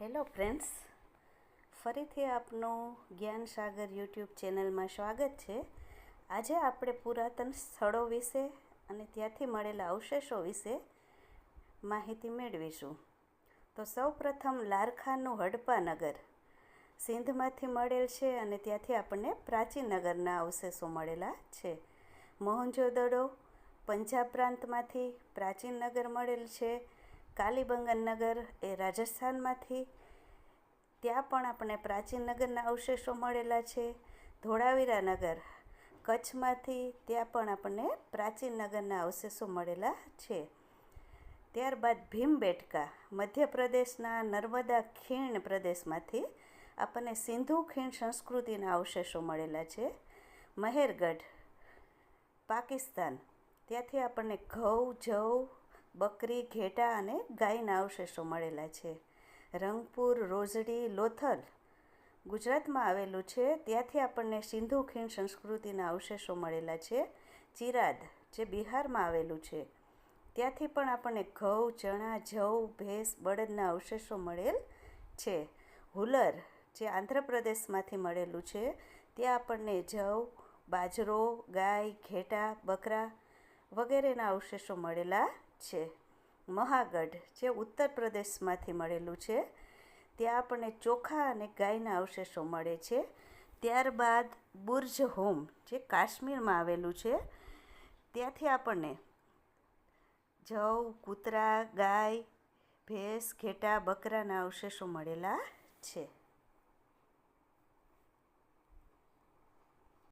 Hello friends, ફરીથી આપનું જ્ઞાન સાગર યુટ્યુબ ચેનલમાં સ્વાગત છે. આજે આપણે પુરાતન સ્થળો વિશે અને ત્યાંથી મળેલા અવશેષો વિશે માહિતી મેળવીશું. તો સૌ પ્રથમ લારખાનું હડપા નગર સિંધમાંથી મળેલ છે અને ત્યાંથી આપણને પ્રાચીન નગરના અવશેષો મળેલા છે. મોહનજોદડો, પંજાબ પ્રાંતમાંથી પ્રાચીન નગર મળેલ છે. કાલીબંગન નગર એ રાજસ્થાનમાંથી. ત્યાં પણ આપણને પ્રાચીન નગરના અવશેષો મળેલા છે. ધોળાવીરા નગર, કચ્છમાંથી ત્યાં પણ આપણને પ્રાચીન નગરના અવશેષો મળેલા છે. ત્યારબાદ ભીમબેટકા, મધ્યપ્રદેશના નર્મદા ખીણ પ્રદેશમાંથી આપણને સિંધુ ખીણ સંસ્કૃતિના અવશેષો મળેલા છે. મહેરગઢ, પાકિસ્તાન, ત્યાંથી આપણને ઘઉં, જવ બકરી, ઘેટા અને ગાયના અવશેષો મળેલા છે. રંગપુર, રોજડી, લોથલ ગુજરાતમાં આવેલું છે. ત્યાંથી આપણને સિંધુ ખીણ સંસ્કૃતિના અવશેષો મળેલા છે. ચિરાદ, જે બિહારમાં આવેલું છે. ત્યાંથી પણ આપણને ઘઉં, ચણા, જવ, ભેંસ, બળદના અવશેષો મળેલ છે. હુલર, જે આંધ્રપ્રદેશમાંથી મળેલું છે. ત્યાં આપણને જવ, બાજરો, ગાય, ઘેટા, બકરા વગેરેના અવશેષો મળેલા છે. મહાગઢ, જે ઉત્તર પ્રદેશમાંથી મળેલું છે, ત્યાં આપણને ચોખા અને ગાયના અવશેષો મળે છે. ત્યારબાદ બુર્જ હોમ, જે કાશ્મીરમાં આવેલું છે, ત્યાંથી આપણને જવ, કૂતરા, ગાય, ભેંસ, ઘેટા, બકરાના અવશેષો મળેલા છે.